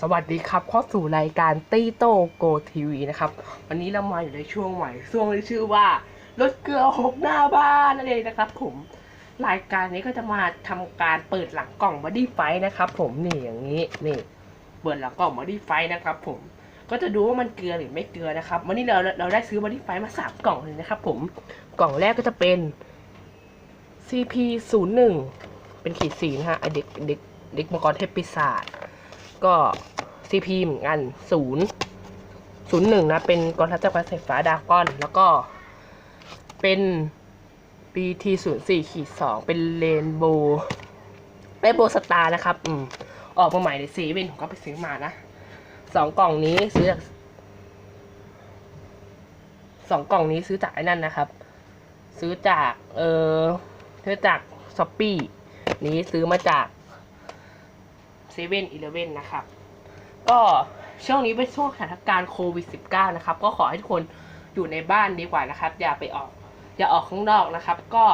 สวัสดีครับเข้าสู่รายการตี้โตโกทีวีนะครับ วันนี้เรามาอยู่ในช่วงใหม่ช่วงที่ชื่อว่ารถเกลือหกหน้าบ้านนั่นเองนะครับ ผมรายการนี้ก็จะมาทำการเปิดหลังกล่องบอดี้ไฟนะครับ ผมนี่อย่างนี้นี่ เปิดหลังกล่องบอดี้ไฟนะครับ ผมก็จะดูว่ามันเกลือหรือไม่เกลือนะครับ วันนี้เราเราได้ซื้อบอดี้ไฟมาสามกล่องเลยนะครับ ผมกล่องแรกก็จะเป็น CP 0 1 เป็นขีดสีนะฮะเด็กเด็กเด็กมังกรเทพปีศาจ ก็ CP เหมือนกันศูนย์ศูนย์หนึ่งนะ เป็นกองทัพจักรวรรดิสายฟ้าดากอน แล้วก็เป็น BT ศูนย์สี่ขีดสองเป็นเรนโบว์เรนโบว์สตาร์นะครับอืมออกมาใหม่ในเซเว่นผมก็ไปซื้อมานะสองกล่องนี้ซื้อจากสองกล่องนี้ซื้อจากไอ้นั่นนะครับ ซื้อจากเออซื้อจากช้อปปี้นี้ซื้อมาจาก เซเว่นอีเลเว่นนะครับ ก็ช่วงนี้เป็นช่วงสถานการณ์โควิด -19 นะครับ ก็ขอให้ทุกคนอยู่ในบ้านดีกว่านะครับ อย่าไปออก อย่าออกข้างนอกนะครับ ก็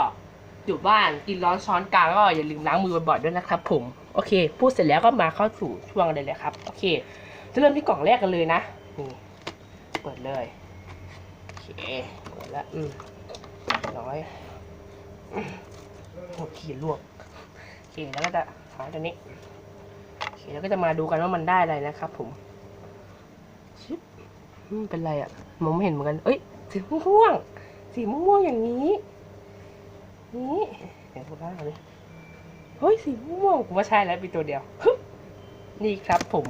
อยู่บ้านกินร้อนช้อนกลางก็อย่าลืมล้างมือบ่อยๆด้วยนะครับผมโอเค พูดเสร็จแล้วก็มาเข้าสู่ช่วงเลยเลยครับ โอเค จะเริ่มที่กล่องแรกกันเลยนะนี่เปิดเลยโอเคเปิดแล้วอืมร้อยโอ้ขีดลวกโอเคแล้วก็จะหาตัวนี้ เคแล้วก็จะมาดูกันว่ามันได้อะไรนะครับผมชิปเป็นไรอะ่ะมองไม่เห็นเหมือนกัน เอ้ยสีม่วง สีม่วงอย่างนี้ นี่เดี๋ยวดูหน้เลยเฮ้ยสีม่วงผมว่าใช่แล้วมีตัวเดียวนี่ครับผม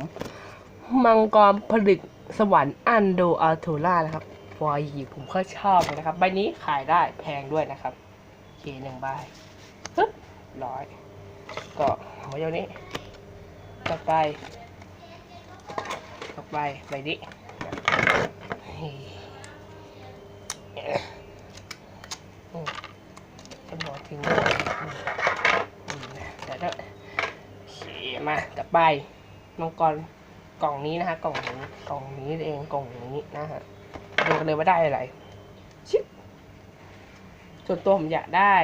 มังกรผลึกสวรรค์อันโดอัลโทล่านะครับวอยีผมก็ชอบเลยนะครับ ใบนี้ขายได้แพงด้วยนะครับเคหนึ่งใบฮึบร้อย ก็ไว้เดี๋ยวนี้ ต่อไป ต่อไปใบนี้ฉันบอกทิ้งด้วยอืมอืมเดี๋ยวมาต่อไปมังกรกล่องนี้นะฮะกล่องนี้กล่องนี้เองกล่องนี้นะฮะดูกันเลยว่าได้อะไรชิส่วนตัวผมอยากได้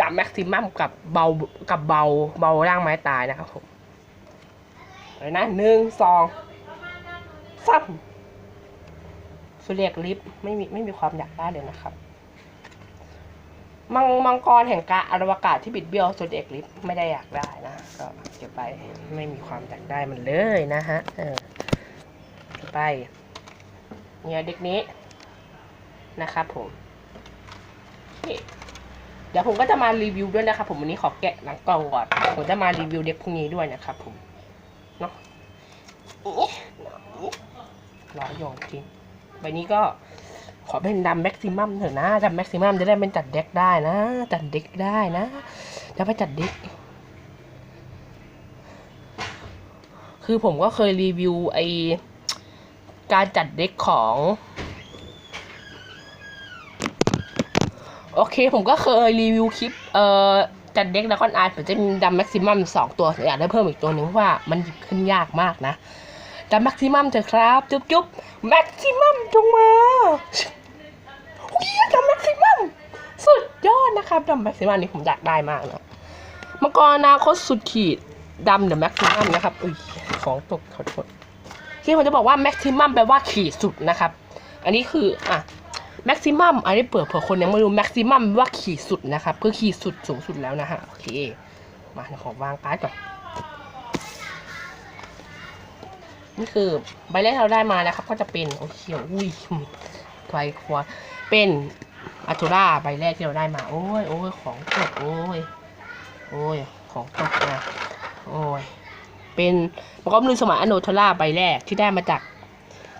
ดับแม็กซิมัมกับเบากับเบาเบาร่างไม้ตายนะครับผมเลยนะหนึ่งสองซ้ำสุเรียกลิฟต์ไม่มีไม่มีความอยากได้เลยนะครับ มังมังกรแห่งกาอวกาศที่บิดเบี้ยวสุดเอกลิฟไม่ได้อยากได้นะ ก็เก็บไปไม่มีความอยากได้มันเลยนะฮะเออไปเนี่ยเด็กนี้นะครับผมโอ เดี๋ยวผมก็จะมารีวิวด้วยนะครับผมวันนี้ขอแกะหลังกล่องก่อนผมจะมารีวิวเด็กพวกนี้ด้วยนะครับผมเนาะร้อยโยนจริงใบนี้ก็ขอเป็นดำแม็กซิมัมเถอะนะดำแม็กซิมัมจะได้เป็นจัดเด็กได้นะ จัดเด็กได้นะจะไปจัดเด็ก คือผมก็เคยรีวิวไอการจัดเด็กของ โอเคผมก็เคยรีวิวคลิป เอ่อ จัดเด็กแล้วก็อาร์ตผมจะมีดัมแม็กซิมัมสองตัวอยากได้เพิ่มอีกตัวหนึ่งเพราะว่ามันหยิบขึ้นยากมากนะดัมแม็กซิมัมเถอะครับ จุ๊บจุ๊บแม็กซิมัมจงมาอุ้ยดัมแม็กซิมัมสุดยอดนะครับดัมแม็กซิมัมนี่ผมอยากได้มากนะมังกรอนาคตสุดขีดดัมเดอะแม็กซิมัมนะครับอุ้ยของตกขอโทษที่ผมจะบอกว่าแม็กซิมัมแปลว่าขีดสุดนะครับ อันนี้คืออะ แม็กซิมัมอันนี้เปิดเผื่อคนยังไม่รู้แม็กซิมัมว่าขีดสุดนะครับคือขีดสุดสูงสุดแล้วนะฮะโอเคมาขอวางการ์ดก่อนนี่คือใบแรกที่เราได้มานะครับ ก็จะเป็นโอเขียวอุ้ยไฟครัวเป็นอัตูราใบแรกที่เราได้มา โอ้ยโอ้ยของตกโอ้ยโอ้ยของตกนะโอ้ยเป็นมังกรมลือสมัยอโนทราใบแรกที่ได้มาจาก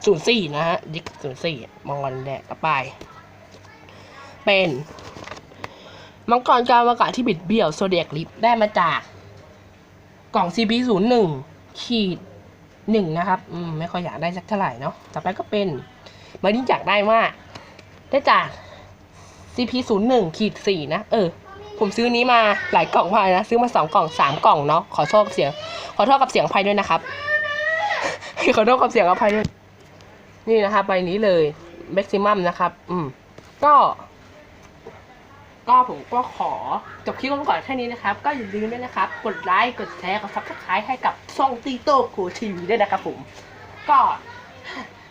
ศูนย์สี่นะฮะดิกศูนย์สี่มองกันแดดต่อไป เป็นมังกรกาวอากาศที่บิดเบี้ยวโซเดียกลิฟได้มาจาก กล่อง CP ศูนย์หนึ่งขีดหนึ่งนะครับ อืม ไม่ค่อยอยากได้สักเท่าไหร่เนาะ ต่อไปก็เป็นมาที่อยากได้มาก ได้จาก CP ศูนย์หนึ่งขีดสี่นะ เออ ผมซื้อนี้มาหลายกล่องมากนะ ซื้อมาสองกล่องสามกล่องเนาะ ขอโทษเสียง ขอโทษกับเสียงภัยด้วยนะครับ ขอโทษกับเสียงอภัยด้วย นี่นะครับใบนี้เลยแม็กซิมัมนะครับ อืม ก็ ก็ผมก็ขอจบคลิปกันก่อนแค่นี้นะครับ ก็อย่าลืมด้วยนะครับ กดไลค์กดแชร์กดซับสไครต์ให้กับช่องตีโต้โคทีวีด้วยนะครับผม ก็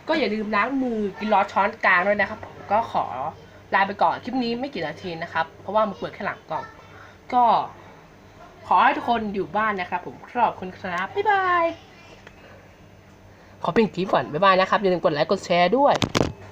ก็อย่าลืมล้างมือกินร้อนช้อนกลางด้วยนะครับ ผมก็ขอลาไปก่อนคลิปนี้ไม่กี่นาทีนะครับ เพราะว่ามันเปิดแค่หลังกล่อง ก็ ขอให้ทุกคนอยู่บ้านนะครับ ผมขอบคุณครับบ๊ายบาย ขอเป็นคลิปก่อนบ๊ายบายนะครับอย่าลืมกดไลค์กดแชร์ด้วย